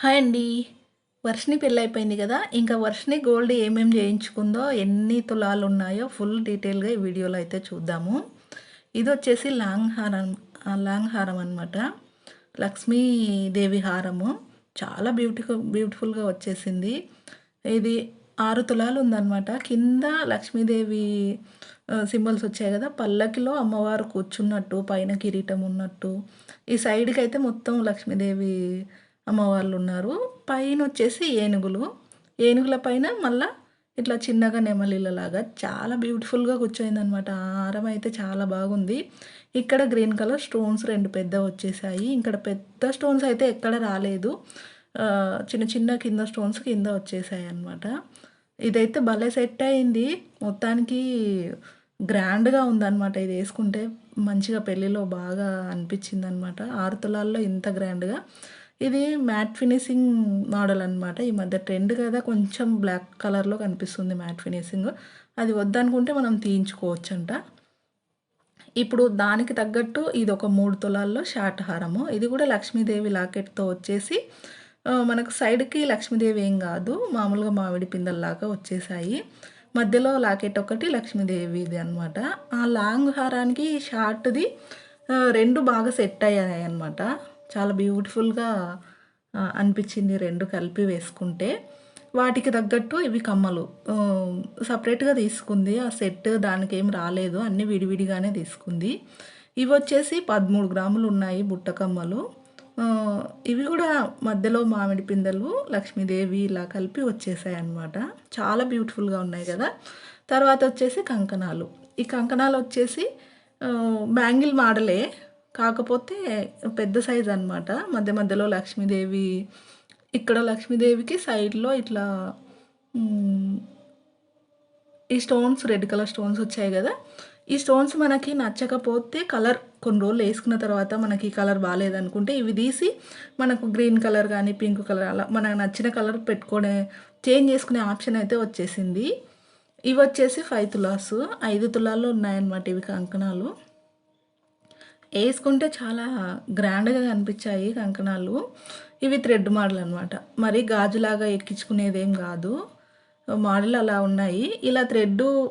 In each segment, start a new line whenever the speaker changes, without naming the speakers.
Hi అండి. వర్షిని పెళ్ళి అయిపోయింది కదా ఇంకా వర్షిని గోల్డ్ ఏమేమి చేయించుకుందో ఎన్ని తులాలు ఉన్నాయో ఫుల్ డీటెయిల్గా ఈ వీడియోలో అయితే చూద్దాము. ఇది వచ్చేసి లాంగ్ హారం లాంగ్ హారం అనమాట లక్ష్మీదేవి హారము. చాలా బ్యూటిఫుల్ బ్యూటిఫుల్గా వచ్చేసింది. ఇది ఆరు తులాలు ఉందన్నమాట. కింద లక్ష్మీదేవి సింబల్స్ వచ్చాయి కదా పల్లకిలో అమ్మవారు కూర్చున్నట్టు పైన కిరీటం ఉన్నట్టు. ఈ సైడ్కి అయితే మొత్తం లక్ష్మీదేవి అమ్మవార్లు ఉన్నారు పైన వచ్చేసి ఏనుగులు. ఏనుగుల పైన మళ్ళా ఇట్లా చిన్నగా నెమలిలలాగా చాలా బ్యూటిఫుల్గా కూర్చోయింది అనమాట హారం అయితే చాలా బాగుంది. ఇక్కడ గ్రీన్ కలర్ స్టోన్స్ రెండు పెద్ద వచ్చేసాయి. ఇక్కడ పెద్ద స్టోన్స్ అయితే ఎక్కడ రాలేదు. చిన్న చిన్న కింద స్టోన్స్ కింద వచ్చేసాయి అనమాట ఇదైతే భలే సెట్ అయింది మొత్తానికి గ్రాండ్గా ఉందన్నమాట ఇది వేసుకుంటే మంచిగా పెళ్ళిలో బాగా అనిపించింది అనమాట ఆరు తులాల్లో ఇంత గ్రాండ్గా. ఇది మ్యాట్ ఫినిషింగ్ మోడల్ అనమాట ఈ మధ్య ట్రెండ్ కదా కొంచెం బ్లాక్ కలర్లో కనిపిస్తుంది మ్యాట్ ఫినిషింగ్. అది వద్దనుకుంటే మనం తీయించుకోవచ్చు అంట ఇప్పుడు దానికి తగ్గట్టు ఇది ఒక మూడు తులాల్లో షార్ట్ హారము. ఇది కూడా లక్ష్మీదేవి లాకెట్తో వచ్చేసి మనకు సైడ్కి లక్ష్మీదేవి ఏం కాదు మామూలుగా మామిడి పిందల్లాగా వచ్చేసాయి. మధ్యలో లాకెట్ ఒకటి లక్ష్మీదేవిది అనమాట ఆ లాంగ్ హారానికి షార్ట్ది రెండు బాగా సెట్ అయ్యాయి అనమాట చాలా బ్యూటిఫుల్గా అనిపించింది రెండు కలిపి వేసుకుంటే. వాటికి తగ్గట్టు ఇవి కమ్మలు. సపరేట్గా తీసుకుంది. ఆ సెట్ దానికి ఏం రాలేదు. అన్నీ విడివిడిగానే తీసుకుంది. ఇవి వచ్చేసి పదమూడు గ్రాములు ఉన్నాయి బుట్ట కమ్మలు. ఇవి కూడా మధ్యలో మామిడి పిందెలు లక్ష్మీదేవి ఇలా కలిపి వచ్చేసాయి అన్నమాట చాలా బ్యూటిఫుల్గా ఉన్నాయి కదా. తర్వాత వచ్చేసి కంకణాలు. ఈ కంకణాలు వచ్చేసి బ్యాంగిల్ మోడలే. కాకపోతే పెద్ద సైజ్ అనమాట మధ్య మధ్యలో లక్ష్మీదేవి ఇక్కడ లక్ష్మీదేవికి సైడ్లో ఇట్లా ఈ స్టోన్స్ రెడ్ కలర్ స్టోన్స్ వచ్చాయి కదా. ఈ స్టోన్స్ మనకి నచ్చకపోతే కలర్ కొన్ని రోజులు వేసుకున్న తర్వాత మనకి కలర్ బాగాలేదనుకుంటే ఇవి తీసి మనకు గ్రీన్ కలర్ కానీ పింక్ కలర్ అలా మనకు నచ్చిన కలర్ పెట్టుకునే చేంజ్ చేసుకునే ఆప్షన్ అయితే వచ్చేసింది. ఇవి వచ్చేసి ఫైవ్ తులాస్. ఐదు తులాల్లో ఉన్నాయన్నమాట ఇవి కంకణాలు. వేసుకుంటే చాలా గ్రాండ్గా కనిపించాయి కంకణాలు. ఇవి థ్రెడ్ మోడల్ అనమాట మరి గాజులాగా ఎక్కించుకునేదేం కాదు. మోడల్ అలా ఉన్నాయి. ఇలా థ్రెడ్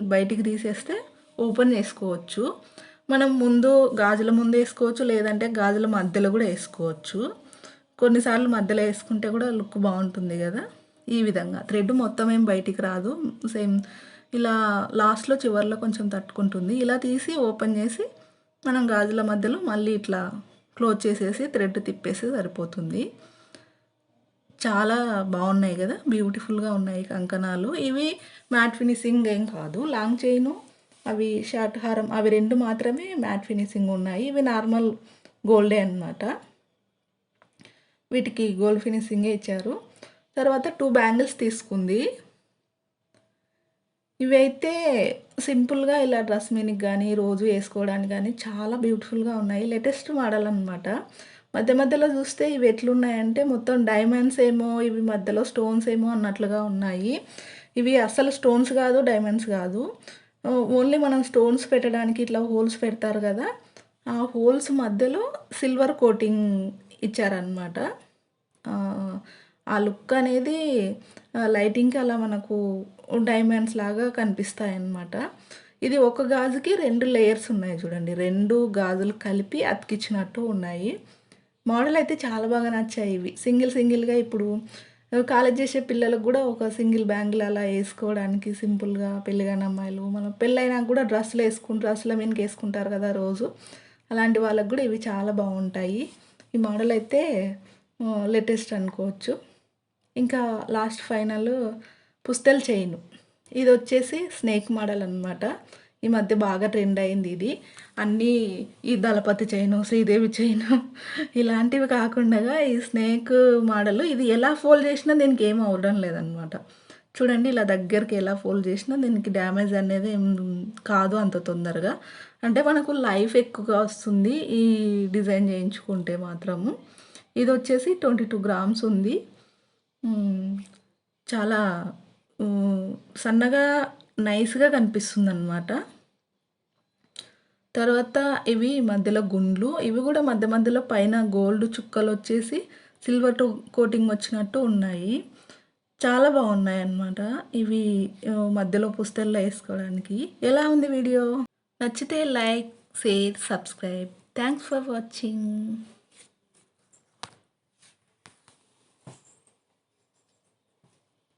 బయటికి తీసేస్తే ఓపెన్ చేసుకోవచ్చు. మనం ముందు గాజుల ముందు వేసుకోవచ్చు లేదంటే గాజుల మధ్యలో కూడా వేసుకోవచ్చు. కొన్నిసార్లు మధ్యలో వేసుకుంటే కూడా లుక్ బాగుంటుంది కదా. ఈ విధంగా. థ్రెడ్ మొత్తం ఏం బయటికి రాదు. సేమ్ ఇలా లాస్ట్లో చివర్లో కొంచెం తట్టుకుంటుంది. ఇలా తీసి ఓపెన్ చేసి మనం గాజుల మధ్యలో మళ్ళీ ఇట్లా క్లోజ్ చేసేసి థ్రెడ్ తిప్పేసి సరిపోతుంది. చాలా బాగున్నాయి కదా బ్యూటిఫుల్గా ఉన్నాయి కంకణాలు. ఇవి మ్యాట్ ఫినిషింగ్ ఏం కాదు లాంగ్ చైను అవి షార్ట్ హారం అవి రెండు మాత్రమే మ్యాట్ ఫినిషింగ్ ఉన్నాయి. ఇవి నార్మల్ గోల్డే అన్నమాట. వీటికి గోల్డ్ ఫినిషింగే ఇచ్చారు. తర్వాత టూ బ్యాంగిల్స్ తీసుకుంది. ఇవైతే సింపుల్గా ఇలా డ్రెస్ మీనికి కానీ రోజు వేసుకోవడానికి కానీ చాలా బ్యూటిఫుల్గా ఉన్నాయి. లేటెస్ట్ మోడల్ అనమాట మధ్య మధ్యలో చూస్తే ఇవి ఎట్లున్నాయంటే మొత్తం డైమండ్స్ ఏమో ఇవి మధ్యలో స్టోన్స్ ఏమో అన్నట్లుగా ఉన్నాయి. ఇవి అసలు స్టోన్స్ కాదు డైమండ్స్ కాదు. ఓన్లీ మనం స్టోన్స్ పెట్టడానికి ఇట్లా హోల్స్ పెడతారు కదా ఆ హోల్స్ మధ్యలో సిల్వర్ కోటింగ్ ఇచ్చారనమాట ఆ లుక్ అనేది లైటింగ్కి అలా మనకు డైమండ్స్ లాగా కనిపిస్తాయి అన్నమాట ఇది ఒక గాజుకి రెండు లేయర్స్ ఉన్నాయి చూడండి. రెండు గాజులు కలిపి అతికిచ్చినట్టు ఉన్నాయి. మోడల్ అయితే చాలా బాగా నచ్చాయి ఇవి. సింగిల్ సింగిల్గా ఇప్పుడు కాలేజ్ చేసే పిల్లలకు కూడా ఒక సింగిల్ బ్యాంగిల్ అలా వేసుకోవడానికి సింపుల్గా పెళ్ళిగాని అమ్మాయిలు మనం పెళ్ళైనా కూడా డ్రెస్సులు వేసుకుని డ్రెస్సుల మీదకి వేసుకుంటారు కదా రోజు. అలాంటి వాళ్ళకు కూడా ఇవి చాలా బాగుంటాయి. ఈ మోడల్ అయితే లేటెస్ట్ అనుకోవచ్చు. ఇంకా లాస్ట్ ఫైనల్ పుస్తల్ చైన్. ఇది వచ్చేసి స్నేక్ మోడల్ అనమాట ఈ మధ్య బాగా ట్రెండ్ అయింది ఇది. అన్నీ ఈ దళపతి చైను శ్రీదేవి చైను ఇలాంటివి కాకుండా ఈ స్నేక్ మోడల్ ఇది ఎలా ఫోల్డ్ చేసినా దీనికి ఏం అవడం లేదనమాట చూడండి ఇలా దగ్గరికి ఎలా ఫోల్డ్ చేసినా దీనికి డ్యామేజ్ అనేది ఏం కాదు అంత తొందరగా. అంటే మనకు లైఫ్ ఎక్కువగా వస్తుంది ఈ డిజైన్ చేయించుకుంటే మాత్రము. ఇది వచ్చేసి ట్వంటీ టూ గ్రామ్స్ ఉంది. చాలా సన్నగా నైస్గా కనిపిస్తుంది అనమాట తర్వాత ఇవి మధ్యలో గుండ్లు. ఇవి కూడా మధ్య మధ్యలో పైన గోల్డ్ చుక్కలు వచ్చేసి సిల్వర్ కోటింగ్ వచ్చినట్టు ఉన్నాయి. చాలా బాగున్నాయి అన్నమాట. ఇవి మధ్యలో పుస్తల్లో వేసుకోవడానికి. ఎలా ఉంది వీడియో? నచ్చితే like share subscribe. Thanks for watching.